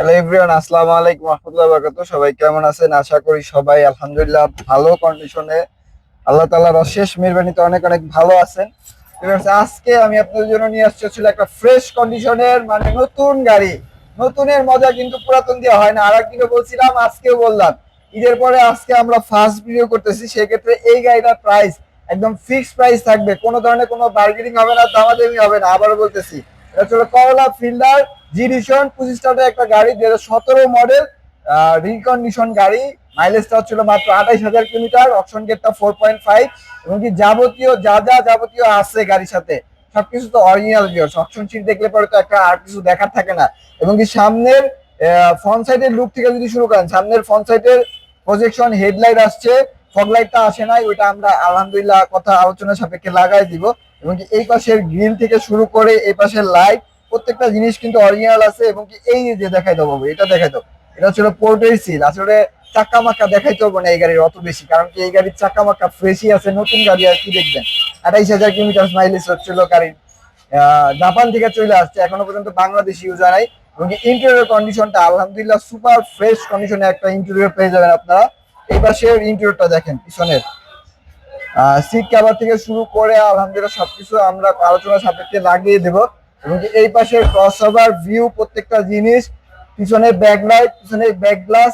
Hello everyone, আসসালামু আলাইকুম রহমতুল্লাহ বরকাত সবাই কেমন আছেন? আশা করি সবাই আলহামদুলিল্লাহ ভালো কন্ডিশনে আল্লাহ তাআলার অশেষ মেহরবানিতে অনেক অনেক ভালো আছেন। আজকে আমি আপনাদের জন্য নিয়ে আসছি হচ্ছিল একটা ফ্রেশ কন্ডিশনের মানে নতুন গাড়ি। নতুনের মজা কিন্তু পুরাতন দিয়ে হয় না। আর একদিনও বলছিলাম, আজকেও বললাম। ঈদের পরে আজকে আমরা ফার্স্ট ভিডিও করতেছি। সেক্ষেত্রে এই গাড়িটার প্রাইস একদম ফিক্সড প্রাইস থাকবে। কোনো ধরনের কোনো বার্গেনিং হবে না, দামাদামি হবে না। আবারও বলতেছি এটা করলা ফিল্ডার জিডিশন পঁচিশ একটা গাড়ি, দুই হাজার সতেরো মডেল রিকন্ডিশন গাড়ি। মাইলেজটা মাত্র আঠাইশ হাজার কিলোমিটার অপশন গেটটা ফোর পয়েন্ট ফাইভ যাবতীয়, যা যা যাবতীয় আছে গাড়ির সাথে, সবকিছু তো অরিজিনাল অপশন সিট দেখলে পরে তো একটা আর কিছু দেখার থাকে না। এবং কি সামনের ফ্রন্ট সাইডের লুক থেকে যদি শুরু করেন, সামনের ফ্রন্ট সাইডের প্রজেকশন হেডলাইট আসছে ফগ লাইটটা আসে নাই, ওইটা আমরা আলহামদুলিল্লাহ কথা আলোচনা সাপেক্ষে লাগাই দিব। এবং কি এই পাশের গ্রিল থেকে শুরু করে এই পাশের লাইট, প্রত্যেকটা জিনিস কিন্তু অরিজিনাল আছে এবং কি এই যে দেখাই দেবো এটা দেখাই দেবো এটা ছিল পোর্টের সিল আসলে চাকা মাক্কা দেখাইতে হবে না এই গাড়ির অত বেশি, কারণ কি এই গাড়ির চাক্কা মাক্কা ফ্রেশই আছে, নতুন গাড়ি আর কি দেখবেন। আঠাইশ হাজার কিলোমিটার মাইলেজ হচ্ছিল গাড়ির। জাপান থেকে চলে আসছে, এখনও পর্যন্ত বাংলাদেশ ইউজ নাই। এবং ইন্টেরিয়র কন্ডিশনটা আলহামদুলিল্লাহ সুপার ফ্রেশ কন্ডিশনে একটা ইন্টেরিয়র পেয়ে যাবেন আপনারা। এই পাশের ইন্টেরিয়রটা দেখেন, পিছনের। সিট কভার থেকে শুরু করে আলহামদুলিল্লাহ সবকিছু আমরা আলোচনা সাপেক্ষে লাগিয়ে দেব। এবং এই পাশে ক্রস ওভার ভিউ প্রত্যেকটা জিনিস, পিছনে ব্যাকলাইট পিছনে ব্যাক গ্লাস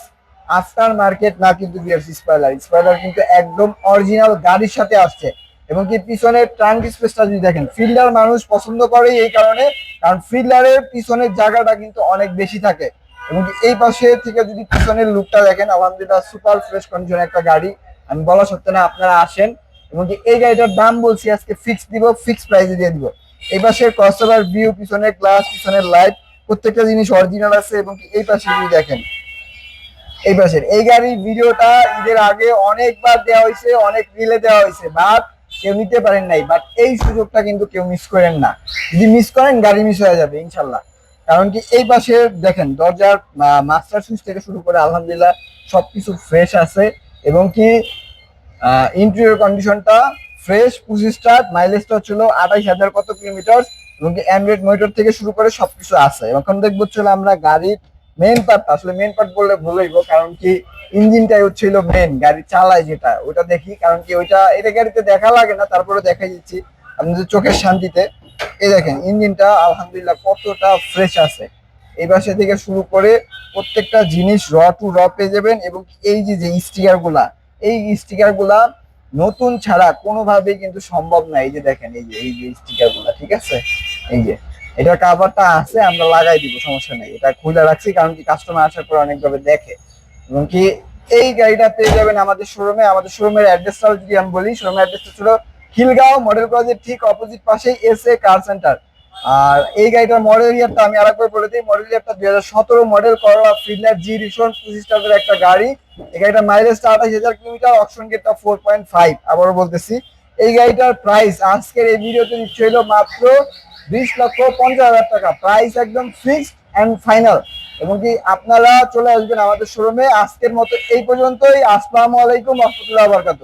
আফটার মার্কেট না কিন্তু বিয়ার্স স্পয়লার স্পয়লার কিন্তু একদম অরিজিনাল গাড়ির সাথে আসছে। এবং কি পিছনে ট্রাঙ্ক স্পেসটা যদি দেখেন ফিল্ডার মানুষ পছন্দ করে এই কারণে, কারণ ফিল্ডারের পিছনের জায়গাটা কিন্তু অনেক বেশি থাকে। এবং এই পাশে থেকে যদি পিছনের লুকটা দেখেন, আলহামদুলিল্লাহ সুপার ফ্রেশ কন্ডিশন একটা গাড়ি। আমি বলা সত্ত্বে না আপনারা আসেন। এবং এই গাড়িটার দাম বলছি আজকে ফিক্স দিব ফিক্স প্রাইসে দিয়ে দিব। এই পাশে ক্রসওভার ভিউ পিছনের গ্লাস পিছনের লাইট প্রত্যেকটা জিনিস অরিজিনাল আছে এবং এই পাশে যদি দেখেন, এই পাশের। এই গাড়ির ভিডিওটা ঈদের আগে অনেকবার দেওয়া হয়েছে, অনেক রিলে দেওয়া হয়েছে বাট কেউ নিতে পারেন নাই। বাট এই সুযোগটা কিন্তু কেউ মিস করেন না। যদি মিস করেন, গাড়ি মিস হয়ে যাবে, ইনশাল্লাহ। কারণ কি এই পাশে দেখেন, দরজার মাস্টার সুইচ থেকে শুরু করে আলহামদুলিল্লাহ সবকিছু ফ্রেশ আছে। এবং কি ইন্টেরিয়র কন্ডিশনটা ফ্রেশ পঁচিশ স্টার মাইলেজটা হচ্ছিল আঠাইশ হাজার কত কিলোমিটার এবং অ্যান্ড্রয়েড মোটর থেকে শুরু করে সবকিছু আছে। এখন দেখব ছিল আমরা গাড়ির মেন পার্ট আসলে মেন পার্ট বললে ভুল হইব, কারণ কি ইঞ্জিনটাই হচ্ছিল মেন গাড়ি চালায় যেটা ওটা দেখি, কারণ কি ওইটা, এটা গাড়িতে দেখা লাগে না, তারপরে দেখাই দিচ্ছি আপনাদের চোখের শান্তিতে। এই দেখেন ইঞ্জিনটা আলহামদুলিল্লাহ কতটা ফ্রেশ আছে। এই পাশে থেকে শুরু করে প্রত্যেকটা জিনিস র টু র পেয়ে যাবেন এবং এই যে যে স্টিকারগুলা এই স্টিকারগুলা নতুন ছাড়া কোনোভাবেই কিন্তু সম্ভব না। এই যে দেখেন, এই যে এই যে স্টিকারগুলা, ঠিক আছে? এই যে, এটা কাভারটা আছে, আমরা লাগাই দিব, সমস্যা নেই। এটা খুলে রাখছি, কারণ কি কাস্টমার আসার পর অনেকভাবে দেখে। এবং কি এই গাড়িটা পেয়ে যাবেন আমাদের শোরুমে আমাদের শোরুমের অ্যাড্রেসটাও যদি আমি বলি শোরুমের অ্যাড্রেসটা ছিল খিলগাঁও, মডেল কলেজের ঠিক অপোজিট পাশেই এস এ কার সেন্টার আর এই গাড়িটার মডেল ইয়ারটা আমি আরেকবার বলে দিই মডেল ইয়ারটা দুই হাজার সতেরো মডেল করলা ফিল্ডার জি রিশন পঁচিশ টাকার একটা গাড়ি। এই গাড়িটার মাইলেজটা আঠাশ হাজার কিলোমিটার অপশন গেটটা ফোর পয়েন্ট ফাইভ আবারও বলতেছি। এই গাড়িটার প্রাইস আজকের এই ভিডিওতে নিচ্ছে হলো মাত্র বিশ লক্ষ পঞ্চাশ হাজার টাকা। প্রাইস একদম ফিক্সড অ্যান্ড ফাইনাল এবং কি আপনারা চলে আসবেন আমাদের শোরুমে আজকের মতো এই পর্যন্তই। আসসালামু আলাইকুম, রহমতুল্লাহ বরকাত